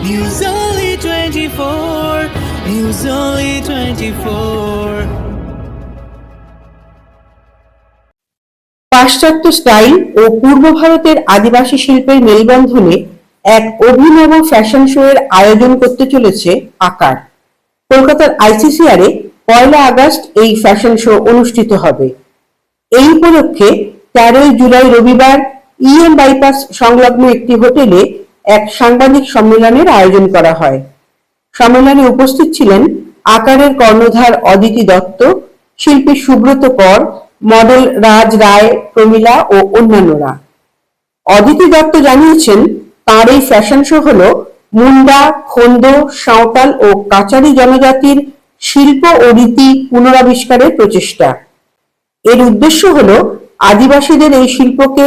News Only 24. News Only 24. পাশ্চাত্য style ও পূর্ব ভারতের আদিবাসী শিল্পের মেলবন্ধনে এক অভিনব ফ্যাশন শো এর আয়োজন করতে চলেছে আকার কলকাতার আইসিসিআরে পয়লা আগস্ট এই ফ্যাশন শো অনুষ্ঠিত হবে এই উপলক্ষে তেরোই জুলাই রবিবার ইএম বাইপাস সংলগ্ন একটি হোটেলে এক সাংবাদিক সম্মেলনের আয়োজন করা হয়। সম্মেলনে উপস্থিত ছিলেন আকারের কর্ণধার অদিতি দত্ত, শিল্পী সুব্রত কর, মডেল রাজ রায়, প্রমীলা ও অন্যান্যরা। অদিতি দত্ত জানিয়েছেন, তার এই ফ্যাশন শো হল মুন্ডা, খন্দ, সাঁওতাল ও কাচারি জনজাতির শিল্প ও রীতি পুনরাবিষ্কারের প্রচেষ্টা। এর উদ্দেশ্য হল আদিবাসীদের এই শিল্পকে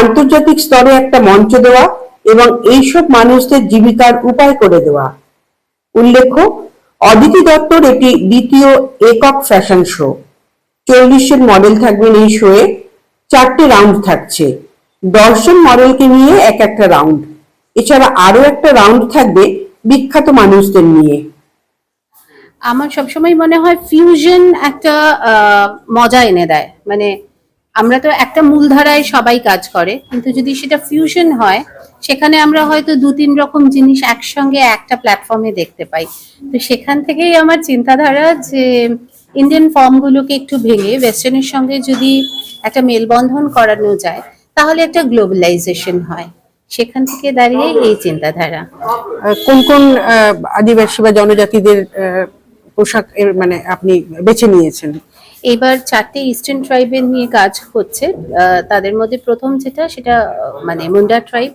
আন্তর্জাতিক স্তরে একটা মঞ্চ দেওয়া এবং এইসব মানুষদের জীবিকার উপায় করে দেওয়া। উল্লেখ্য, অদিতি দত্তর এটি দ্বিতীয় একক ফ্যাশন শো। চল্লিশের মডেল থাকবেন এই শোয়ে, চারটে রাউন্ড থাকছে। দশজন মডেলকে নিয়ে এক একটা রাউন্ড। এছাড়া আরও একটা রাউন্ড থাকবে বিখ্যাত মানুষদের নিয়ে। আমার সবসময় মনে হয় ফিউশন একটা মজা এনে দেয়। মানে আমরা তো একটা মূলধারায় সবাই কাজ করে, কিন্তু যদি সেটা ফিউশন হয়, সেখানে আমরা হয়তো দু তিন রকম জিনিস একসঙ্গে একটা প্ল্যাটফর্মে দেখতে পাই। তো সেখান থেকেই আমার চিন্তাধারা যে ইন্ডিয়ান ফর্মগুলোকে একটু ভেঙে ওয়েস্টার্নের সঙ্গে যদি একটা মেলবন্ধন করানো যায়, তাহলে একটা গ্লোবালাইজেশন হয়। সেখান থেকে দাঁড়িয়ে এই চিন্তাধারা। কোন কোন আদিবাসী বা জনজাতিদের পোশাক মানে আপনি বেছে নিয়েছেন? এবার চারটে ইস্টার্ন ট্রাইবের নিয়ে কাজ হচ্ছে। তাদের মধ্যে প্রথম যেটা, সেটা মানে মুন্ডা ট্রাইব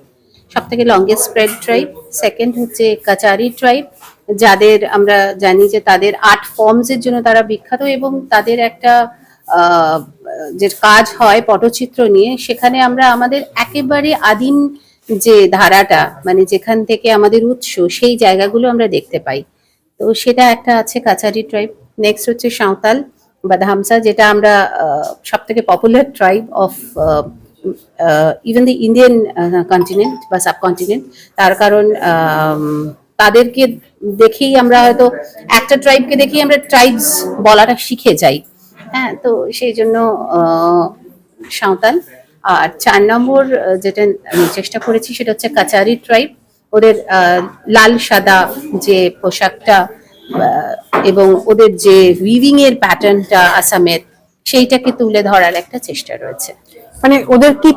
সব থেকে লংগেস্ট স্প্রেড ট্রাইব সেকেন্ড হচ্ছে কাচারি ট্রাইব যাদের আমরা জানি যে তাদের আর্ট ফর্মস এর জন্য তারা বিখ্যাত এবং তাদের একটা যে কাজ হয় পটচিত্র নিয়ে, সেখানে আমরা আমাদের একেবারে আদিম যে ধারাটা মানে যেখান থেকে আমাদের উৎস, সেই জায়গাগুলো আমরা দেখতে পাই। তো সেটা একটা আছে কাচারি ট্রাইব নেক্সট হচ্ছে সাঁওতাল। বা ধামসা যেটা আমরা সব থেকে popular tribe of even the Indian continent বা সাবকন্টিনেন্ট তার কারণ তাদেরকে দেখেই আমরা হয়তো একটা ট্রাইবকে দেখেই আমরা ট্রাইবস বলাটা শিখে যাই। হ্যাঁ তো সেই জন্য সাঁওতাল। আর চার নম্বর, যেটা আমি চেষ্টা করেছি, সেটা হচ্ছে কাচারি ট্রাইব ওদের লাল সাদা যে পোশাকটা এবং ওদের যে উইভিং এর প্যাটার্নটা আসামের সেইটাকে তুলে ধরার একটা চেষ্টা রয়েছে। মানে ওদের কি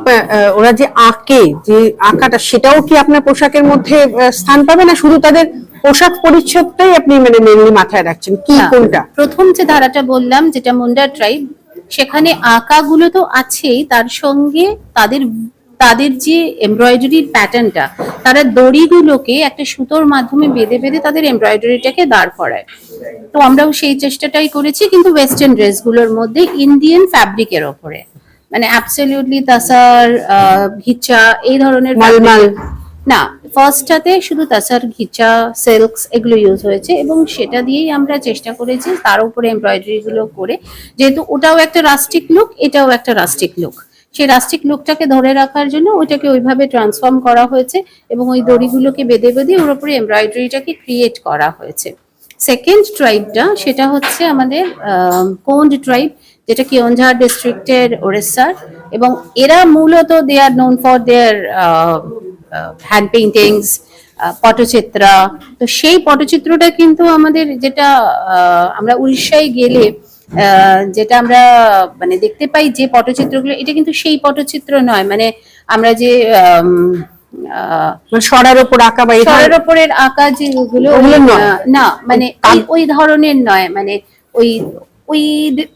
ওরা যে আঁকে যে আঁকাটা সেটাও কি আপনার পোশাকের মধ্যে স্থান পাবে? না শুধু তাদের পোশাক পরিচ্ছদটাই আপনি মানে মেনলি মাথায় রাখছেন? কি কোনটা? প্রথম যে ধারাটা বললাম যেটা মুন্ডা ট্রাইব সেখানে আঁকাগুলো তো আছেই তার সঙ্গে তাদের তাদের যে এমব্রয়ডারির প্যাটার্নটা তারা দড়িগুলোকে একটা সুতোর মাধ্যমে বেঁধে বেঁধে তাদের এমব্রয়ডারিটাকে দাঁড় করায়। তো আমরাও সেই চেষ্টাটাই করেছি কিন্তু ওয়েস্টার্ন ড্রেসগুলোর মধ্যে ইন্ডিয়ান ফ্যাব্রিকের ওপরে। মানে অ্যাবসলিউটলি তাসার ঘিচা এই ধরনের মালমাল। না ফার্স্টটাতে শুধু তাসার ঘিচা সিল্কস এগুলো ইউজ হয়েছে এবং সেটা দিয়েই আমরা চেষ্টা করেছি তার উপরে এমব্রয়ডারি গুলো করে। যেহেতু ওটাও একটা রাস্টিক লুক এটাও একটা রাস্টিক লুক সেই রাস্টিক লুকটাকে ধরে রাখার জন্য ওইটাকে ওইভাবে ট্রান্সফর্ম করা হয়েছে এবং ওই দড়িগুলোকে বেঁধে বেঁধে ওর উপরে এমব্রয়ডারিটাকে ক্রিয়েট করা হয়েছে। সেকেন্ড ট্রাইবটা সেটা হচ্ছে আমাদের কোন্ড ট্রাইব যেটা কিয়ঞ্ঝার ডিস্ট্রিক্টের ওড়িশার এবং এরা মূলত they are known for their hand paintings Pattachitra. তো সেই পটচিত্রটা কিন্তু আমাদের যেটা আমরা উড়িষ্যায় গেলে যেটা আমরা মানে দেখতে পাই যে পটচিত্রগুলো এটা কিন্তু সেই পটচিত্র নয়। মানে আমরা যে মানে সরার ওপর আঁকা বা শহরের ওপরের আঁকা যেগুলো ওগুলো না মানে ওই- ওই ধরনের নয়। মানে ওই ওই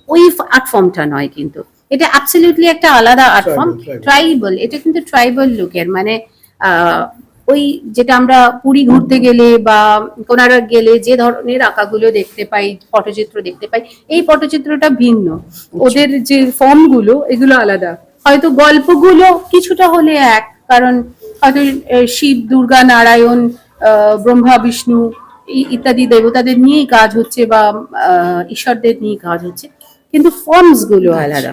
ওই আর্ট ফর্মটা নয় কিন্তু। এটা অ্যাবসলিউটলি একটা আলাদা আর্ট ফর্ম। ট্রাইবাল এটা কিন্তু ট্রাইবাল লুকের মানে আহ, ওই যেটা আমরা পুরী ঘুরতে গেলে বা কোনারক গেলে যে ধরনের আঁকাগুলো দেখতে পাই পটচিত্র দেখতে পাই এই পটচিত্রটা ভিন্ন। ওদের যে ফর্মগুলো এগুলো আলাদা। হয়তো গল্পগুলো কিছুটা হলে এক কারণ হয়তো শিব দুর্গা নারায়ণ ব্রহ্মা বিষ্ণু ইত্যাদি দেবতাদের নিয়েই কাজ হচ্ছে বা ঈশ্বরদের নিয়েই কাজ হচ্ছে। কিন্তু ফর্মসগুলো আলাদা।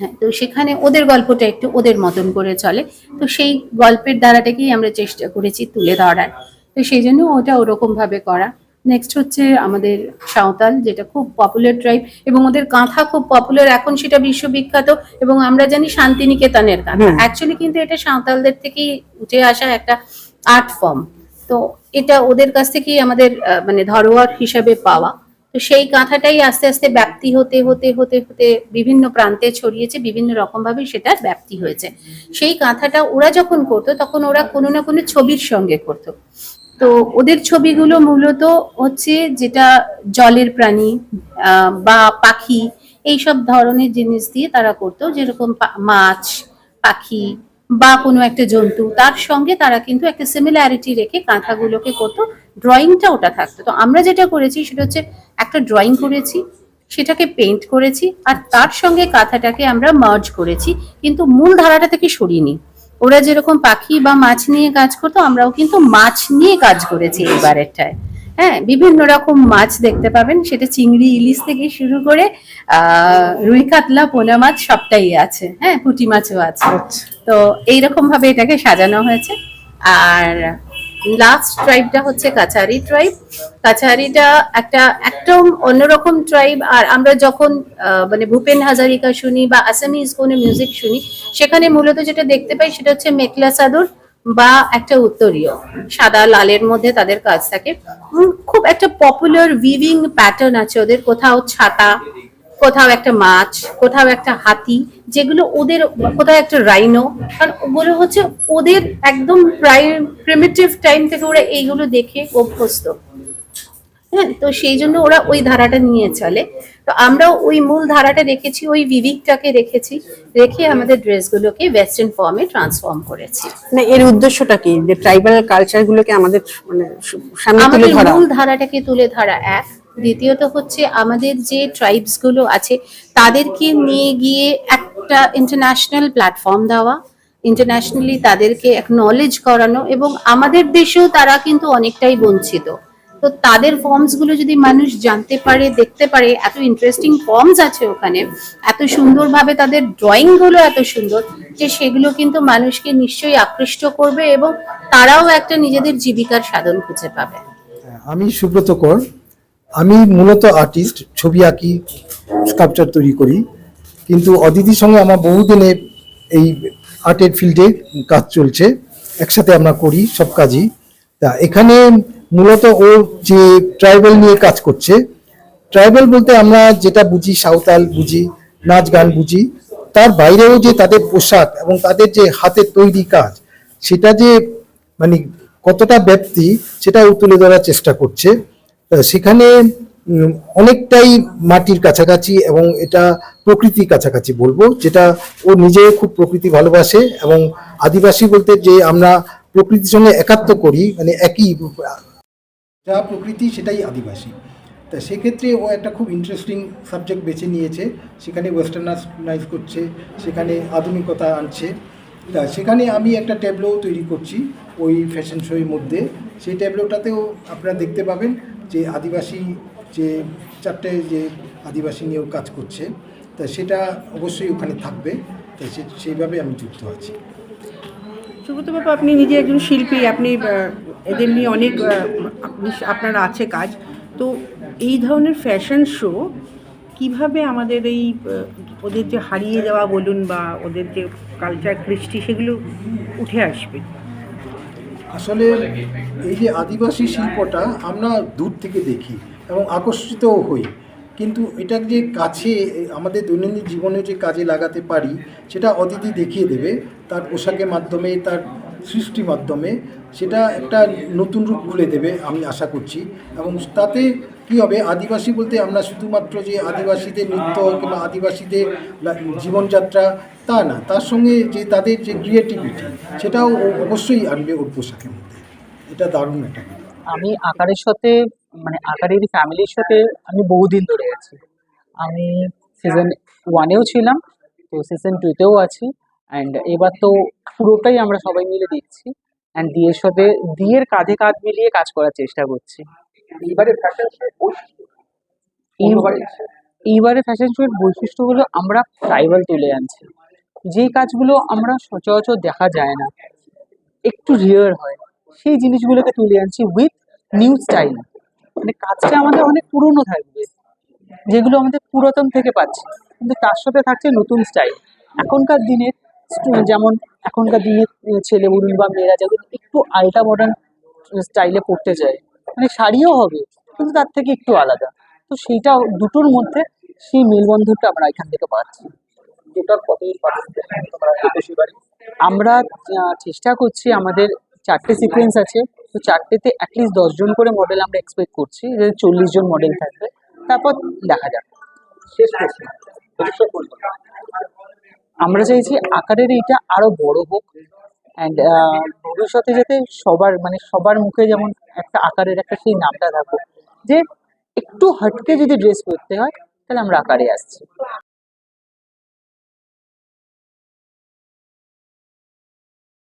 হ্যাঁ তো সেখানে ওদের গল্পটা একটু ওদের মতন করে চলে। তো সেই গল্পের দ্বারাটাকেই আমরা চেষ্টা করেছি তুলে ধরার। তো সেই জন্য ওটা ওরকম ভাবে করা। নেক্সট হচ্ছে আমাদের সাঁওতাল যেটা খুব পপুলার ট্রাইব এবং ওদের কাঁথা খুব পপুলার এখন সেটা বিশ্ববিখ্যাত এবং আমরা জানি শান্তিনিকেতনের কাঁথা। অ্যাকচুয়ালি কিন্তু এটা সাঁওতালদের থেকেই উঠে আসা একটা আর্ট ফর্ম তো এটা ওদের কাছ থেকেই আমাদের মানে ধরোয়ার হিসাবে পাওয়া। তো সেই কাঁথাটাই আস্তে আস্তে ব্যাপ্তি হতে হতে হতে হতে বিভিন্ন প্রান্তে ছড়িয়েছে, বিভিন্ন রকম ভাবে সেটার ব্যাপ্তি হয়েছে। সেই কাঁথাটা ওরা যখন করতো, তখন ওরা কোনো না কোনো ছবির সঙ্গে করতো। তো ওদের ছবিগুলো মূলত হচ্ছে যেটা জলের প্রাণী বা পাখি, এইসব ধরনের জিনিস দিয়ে তারা করতো। যেরকম মাছ, পাখি বা কোনো একটা জন্তু, তার সঙ্গে তারা কিন্তু একটা সিমিলারিটি রেখে কাঁথাগুলোকে করতো। ড্রয়িংটা ওটা থাকতো। তো আমরা যেটা করেছি সেটা হচ্ছে একটা ড্রয়িং করেছি সেটাকে পেইন্ট করেছি আর তার সঙ্গে কাঁথাটাকে আমরা মার্জ করেছি কিন্তু মূল ধারাটা থেকে সরিনি ওরা যেরকম পাখি বা মাছ নিয়ে কাজ করতো আমরাও কিন্তু মাছ নিয়ে কাজ করেছি এবারেরটায় হ্যাঁ বিভিন্ন রকম মাছ দেখতে পাবেন সেটা চিংড়ি ইলিশ থেকে শুরু করে আহ রুই কাতলা পোনা মাছ সবটাই আছে। হ্যাঁ পুঁটি মাছও আছে। তো এইরকম ভাবে এটাকে সাজানো হয়েছে। আর লাস্ট ট্রাইবটা হচ্ছে কাছারি ট্রাইব কাছারিটা একটা একদম অন্যরকম ট্রাইব আর আমরা যখন মানে ভূপেন হাজারিকা শুনি বা আসামিজ কোনো মিউজিক শুনি, সেখানে মূলত যেটা দেখতে পাই সেটা হচ্ছে মেখলা চাদর বা একটা উত্তরীয়। সাদা লালের মধ্যে তাদের কাজ থাকে। খুব একটা পপুলার উইভিং প্যাটার্ন আছে ওদের। কোথাও ছাতা কোথাও একটা মাছ কোথাও একটা হাতি যেগুলো ওদের কোথাও একটা রাইনো কারণ ওগুলো হচ্ছে ওদের একদম প্রিমিটিভ টাইম থেকে ওরা এইগুলো দেখে অভ্যস্ত। হ্যাঁ তো সেই জন্য ওরা ওই ধারাটা নিয়ে চলে। তো আমরাও ওই মূল ধারাটা রেখেছি ওই বিবিকটাকে রেখেছি রেখে আমাদের ড্রেসগুলোকে ওয়েস্টার্ন ফর্মে ট্রান্সফর্ম করেছি। মানে এর উদ্দেশ্যটা কি? যে ট্রাইবাল কালচার গুলোকে আমাদের মানে সামনে তুলে আমাদের ধরা। মূল ধারাটাকে তুলে ধরা এক। দ্বিতীয়ত হচ্ছে আমাদের যে ট্রাইবসগুলো আছে, তাদেরকে নিয়ে গিয়ে একটা ইন্টারন্যাশনাল প্ল্যাটফর্ম দেওয়া ইন্টারন্যাশনালি তাদেরকে এক নলেজ করানো এবং আমাদের দেশেও তারা কিন্তু অনেকটাই বঞ্চিত। তো তাদের ফর্মসগুলো যদি মানুষ জানতে পারে, দেখতে পারে, এত ইন্টারেস্টিং ফর্মস আছে ওখানে, এত সুন্দরভাবে তাদের ড্রয়িংগুলো এত সুন্দর, যে সেগুলো কিন্তু মানুষকে নিশ্চয়ই আকৃষ্ট করবে এবং তারাও একটা নিজেদের জীবিকার সাধন খুঁজে পাবে। আমি সুব্রত কর আমি মূলত আর্টিস্ট ছবি আঁকি স্কাল্পচার তৈরি করি। কিন্তু অদিতির সঙ্গে আমার বহুদিনের এই আর্টের ফিল্ডে কাজ চলছে। একসাথে আমরা করি সব কাজই। তা এখানে মূলত ও যে ট্রাইবাল নিয়ে কাজ করছে ট্রাইবাল বলতে আমরা যেটা বুঝি, সাঁওতাল বুঝি, নাচ গান বুঝি, তার বাইরেও যে তাদের পোশাক এবং তাদের যে হাতের তৈরি কাজ, সেটা যে মানে কতটা ব্যাপ্তি সেটা ও তুলে ধরার চেষ্টা করছে। সেখানে অনেকটাই মাটির কাছাকাছি এবং এটা প্রকৃতির কাছাকাছি বলব, যেটা ও নিজে খুব প্রকৃতি ভালোবাসে এবং আদিবাসী বলতে যে আমরা প্রকৃতির সঙ্গে একাত্ম করি মানে একই, যা প্রকৃতি সেটাই আদিবাসী। তা সেক্ষেত্রে ও একটা খুব ইন্টারেস্টিং সাবজেক্ট বেছে নিয়েছে, সেখানে ওয়েস্টার্নাইজ করছে, সেখানে আধুনিকতা আনছে। তা সেখানে আমি একটা ট্যাবলো তৈরি করছি, ওই ফ্যাশন শোয়ের মধ্যে। সেই ট্যাবলোটাতেও আপনারা দেখতে পাবেন যে আদিবাসী, যে চারটে যে আদিবাসী নিয়েও কাজ করছে, তা সেটা অবশ্যই ওখানে থাকবে। তা সে- সেইভাবে আমি যুক্ত আছি। সুব্রত বাবু আপনি নিজে একজন শিল্পী, আপনি এদের নিয়ে অনেক আপনার আছে কাজ। তো এই ধরনের ফ্যাশন শো কীভাবে আমাদের এই ওদের যে হারিয়ে যাওয়া বলুন বা ওদের যে কালচার কৃষ্টি সেগুলো উঠে আসবে? আসলে এই যে আদিবাসী শিল্পটা আমরা দূর থেকে দেখি এবং আকর্ষিতও হই। কিন্তু এটা যে কাছে, আমাদের দৈনন্দিন জীবনে যে কাজে লাগাতে পারি, সেটা অতিথি দেখিয়ে দেবে। তার পোশাকের মাধ্যমে, তার সৃষ্টি মাধ্যমে। সেটা একটা নতুন রূপ খুলে দেবে আমি আশা করছি। এবং তাতে কি হবে, আদিবাসী বলতে আমরা শুধুমাত্র যে আদিবাসীদের নৃত্য কিংবা আদিবাসীদের জীবনযাত্রা তা না, তার সঙ্গে যে তাদের যে ক্রিয়েটিভিটি সেটাও অবশ্যই আনবে ওর পোশাকের মধ্যে। এটা দারুণ একটা আমি আকারের সাথে মানে আকারের ফ্যামিলির সাথে আমি বহুদিন ধরে আছি। আমি সিজন ওয়ানেও ছিলাম, তো সিজন টুতেও আছি। অ্যান্ড এবার তো পুরোটাই আমরা সবাই মিলে দিচ্ছি অ্যান্ড দিয়ের সাথে দিয়ের কাঁধে কাঁধ মিলিয়ে কাজ করার চেষ্টা করছি। এইবারে ফ্যাশন এইবারে ফ্যাশন শোয়ের বৈশিষ্ট্য হলো আমরা ট্রাইবাল তুলে আনছি। যেই কাজগুলো আমরা সচরাচর দেখা যায় না একটু রিয়ার হয় সেই জিনিসগুলোকে তুলে আনছি উইথ নিউ স্টাইল মানে কাজটা আমাদের অনেক পুরনো থাকবে যেগুলো আমাদের পুরাতন থেকে পাচ্ছি কিন্তু তার সাথে থাকছে নতুন স্টাইল এখনকার দিনের যেমন এখনকার দিনে ছেলে বলুন বা মেয়েরা যাদের একটু আল্ট্রা মডার্ন স্টাইলে পড়তে যায় মানে শাড়িও হবে, কিন্তু তার থেকে একটু আলাদা। তো সেইটা দুটোর মধ্যে সেই মেলবন্ধনটা আমরা এখান থেকে পাচ্ছি। আমরা চেষ্টা করছি, আমাদের চারটে সিকোয়েন্স আছে, তো চারটেতে অ্যাটলিস্ট দশজন করে মডেল আমরা এক্সপেক্ট করছি, যে চল্লিশ জন মডেল থাকবে, তারপর দেখা যাক। শেষ পরিকল্পনা। আমরা চাইছি আকারের এইটা আরও বড় হোক। অ্যান্ড ভবিষ্যতে যাতে সবার মানে সবার মুখে যেমন একটা আকারের একটা সেই নামটা থাকুক। যে একটু হটকে যদি ড্রেস করতে হয়, তাহলে আমরা আকারে আসছি।